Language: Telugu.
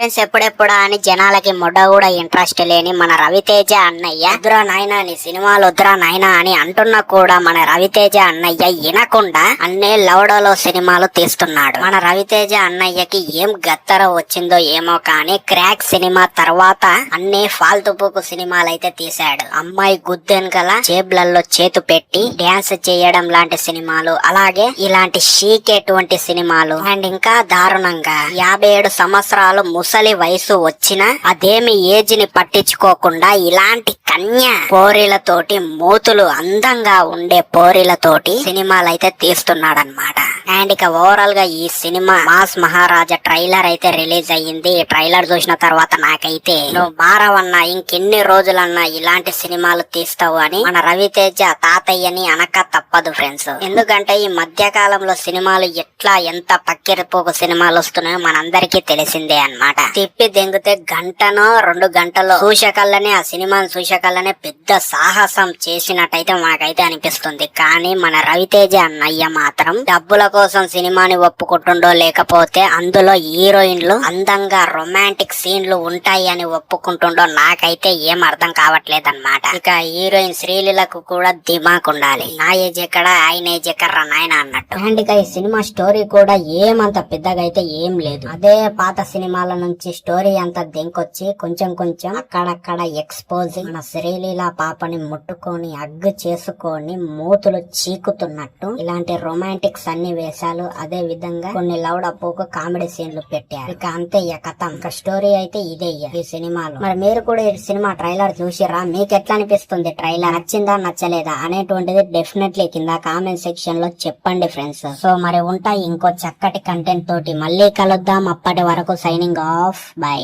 ఫ్రెండ్స్ ఎప్పుడెప్పుడా అని జనాలకి మొడ్డ కూడా ఇంట్రెస్ట్ లేని మన రవితేజ అన్నయ్య. వద్దురా నాయనా నీ సినిమాలు వద్దురా నాయనా అని అంటున్నా కూడా మన రవితేజ అన్నయ్య వినకుండా అన్నే లౌడలో సినిమాలు తీస్తున్నాడు. మన రవితేజ అన్నయ్యకి ఏం గత్తర వచ్చిందో ఏమో కానీ క్రాక్ సినిమా తర్వాత అన్ని ఫాల్తుపుకు సినిమాలు అయితే తీశాడు. అమ్మాయి గుద్దెనకల జేబులలో చేతు పెట్టి డ్యాన్స్ చేయడం లాంటి సినిమాలు అలాగే ఇలాంటి షీకేటువంటి సినిమాలు. అండ్ ఇంకా దారుణంగా యాభై ఏడు సంవత్సరాలు ముసలి వయసు వచ్చిన అదేమి ఏజ్ని పట్టించుకోకుండా ఇలాంటి కన్య పోరీలతోటి మూతులు అందంగా ఉండే పోరీలతోటి సినిమాలు అయితే తీస్తున్నాడనమాట అండ్ ఇక ఓవరాల్గా ఈ సినిమా మాస్ మహారాజా ట్రైలర్ అయితే రిలీజ్ అయ్యింది. ట్రైలర్ చూసిన తర్వాత నాకైతే నువ్వు మారవన్నా ఇంకెన్ని రోజులన్నా ఇలాంటి సినిమాలు తీస్తావు అని మన రవితేజ తాతయ్యని అనక తప్పదు ఫ్రెండ్స్ ఎందుకంటే ఈ మధ్య కాలంలో సినిమాలు ఎట్లా ఎంత పక్కిరిపోకు సినిమాలు వస్తున్నాయో మనందరికీ తెలిసిందే అన్నమాట. తిప్పి దెంగితే గంటనో రెండు గంటలో చూసకల్లనే ఆ సినిమాను చూసకల్లనే పెద్ద సాహసం చేసినట్టయితే మాకైతే అనిపిస్తుంది. కానీ మన రవితేజ అన్నయ్య మాత్రం డబ్బుల కోసం కోసం సినిమాని ఒప్పుకుంటుండో లేకపోతే అందులో హీరోయిన్లు అందంగా రొమాంటిక్ సీన్లు ఉంటాయి అని ఒప్పుకుంటుండో నాకైతే ఏం అర్థం కావట్లేదన్నమాట. ఇక హీరోయిన్ శ్రీలీలకు కూడా దిమాక్ ఉండాలి. నా ఏజ్ ఎక్కడ? ఆయన ఏజ్ ఎక్కడ నాయన అన్నట్టు. అండ్ ఇక ఈ సినిమా స్టోరీ కూడా ఏమంత పెద్దగా అయితే ఏం లేదు. అదే పాత సినిమాల నుంచి స్టోరీ అంతా దింకొచ్చి కొంచెం కొంచెం అక్కడక్కడ ఎక్స్పోజ్ మన శ్రీలీల పాపని ముట్టుకొని అగ్గు చేసుకొని మూతులు చీకుతున్నట్టు ఇలాంటి రొమాంటిక్ వేషాలు అదే విధంగా కొన్ని లౌడ్ అప్పుకు కామెడీ సీన్లు పెట్టారు. ఇక అంతే ఇక కథం. ఇక స్టోరీ అయితే ఇదే ఈ సినిమాలో. మరి మీరు కూడా ఈ సినిమా ట్రైలర్ చూసిరా మీకు ఎట్లా అనిపిస్తుంది ట్రైలర్? నచ్చిందా నచ్చలేదా అనేటువంటిది డెఫినెట్లీ కింద కామెంట్ సెక్షన్లో చెప్పండి ఫ్రెండ్స్. సో మరి ఉంటాయి ఇంకో చక్కటి కంటెంట్ తోటి. మళ్ళీ కలుద్దాం అప్పటి వరకు సైనింగ్ ఆఫ్. బై.